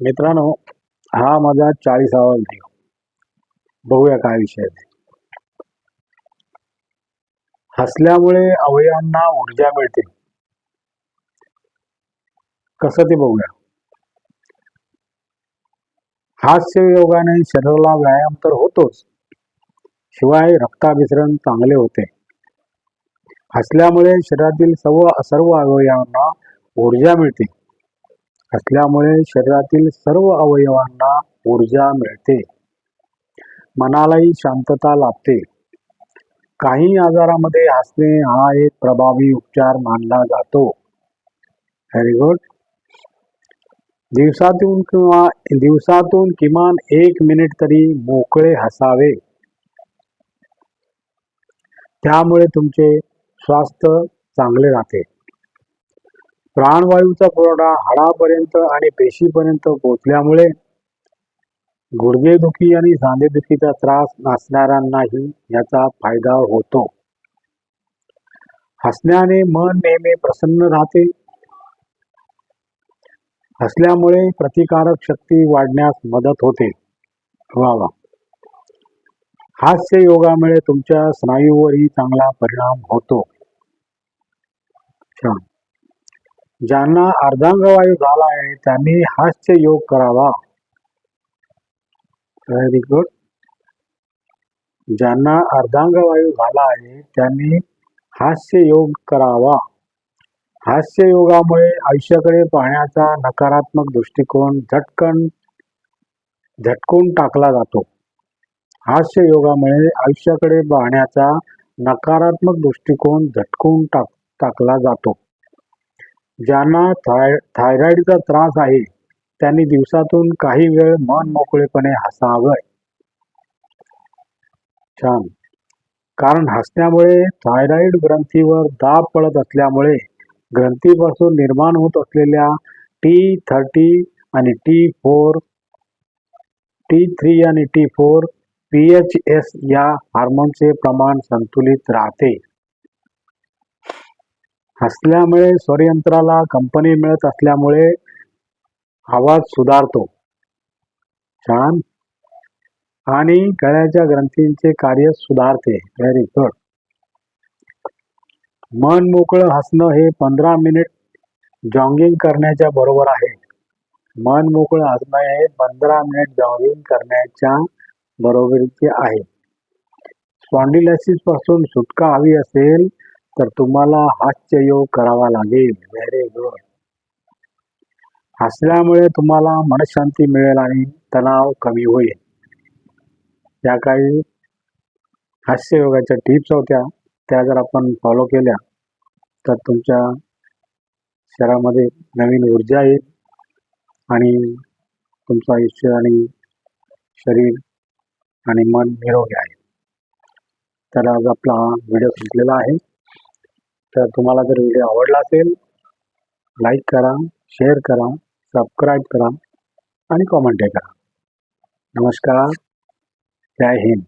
मित्रांनो हा माझा चाळीसावा व्हिडिओ बघूया काय विषय आहे. ते. हसल्यामुळे अवयवांना ऊर्जा मिळते. कसं ते बघूया. हास्य योगाने शरीराला व्यायाम तर होतोच. शिवाय रक्ताभिसरण चांगले होते. हसल्यामुळे शरीरातील सर्व सर्व अवयवांना ऊर्जा मिळते. असल्यामुळे शरीरातील सर्व अवयवांना ऊर्जा मिळते. मनालाही शांतता लाभते. काही आजारामध्ये हसणे हा एक प्रभावी उपचार मानला जातो. व्हेरी गुड दिवसातून किंवा दिवसातून किमान एक मिनिट तरी मोकळे हसावे. त्यामुळे तुमचे स्वास्थ्य चांगले राहते. प्राणवायूचा पुरवठा हाडापर्यंत आणि पेशीपर्यंत पोहोचल्यामुळे गुडघेदुखी आणि सांधेदुखीचा त्रास नसणाऱ्यांनाही याचा फायदा होतो. हसण्याने मन नेहमी प्रसन्न राहते. हसल्यामुळे प्रतिकारक शक्ती वाढण्यास मदत होते. वा वा. हास्य योगामुळे तुमच्या स्नायूवरही चांगला परिणाम होतो. छान. ज्यांना अर्धांगवायू झाला आहे त्यांनी हास्य योग करावा. व्हेरी गुड ज्यांना अर्धांगवायू झाला आहे त्यांनी हास्य योग करावा. हास्य योगामुळे आयुष्याकडे पाहण्याचा नकारात्मक दृष्टिकोन झटकन झटकून टाकला जातो. हास्य योगामुळे आयुष्याकडे पाहण्याचा नकारात्मक दृष्टिकोन झटकून टाक टाकला जातो. ज्यांना थाय थायरॉईडचा त्रास आहे त्यांनी दिवसातून काही वेळ मन मोकळेपणे हसावं. छान. कारण हसण्यामुळे थायरॉईड ग्रंथीवर दाब पडत असल्यामुळे ग्रंथीपासून निर्माण होत असलेल्या टी थर्टी आणि टी फोर टी थ्री आणि T four P H S या हार्मोनचे प्रमाण संतुलित राहते. हसल्यामुळे स्वरयंत्राला कंपनी मिळत असल्यामुळे आवाज सुधारतो. छान. आणि गळ्याच्या ग्रंथींचे कार्य सुधारते. व्हेरी गुड मन मोकळं हसणं हे पंधरा मिनिट जॉगिंग करण्याच्या बरोबर आहे. मन मोकळं हसणं हे पंधरा मिनिट जॉगिंग करण्याच्या बरोबरीचे आहे. स्पॉन्डिलायसिसपासून सुटका हवी असेल तर तुम्हाला हास्य योग करावा लागेल. व्हेरी गुड हसल्यामुळे तुम्हाला मनशांती मिळेल आणि तणाव कमी होईल. या काही हास्य योगाच्या टिप्स होत्या त्या जर आपण फॉलो केल्या तर तुमच्या शरीरामध्ये नवीन ऊर्जा येईल आणि तुमचं आयुष्य आणि शरीर आणि मन निरोगी आहे. तर आज आपला हा व्हिडिओ संपलेला आहे. तर तुम्हाला जर व्हिडिओ आवडला असेल लाईक करा शेअर करा सबस्क्राईब करा आणि कॉमेंटही करा. नमस्कार. जय हिंद.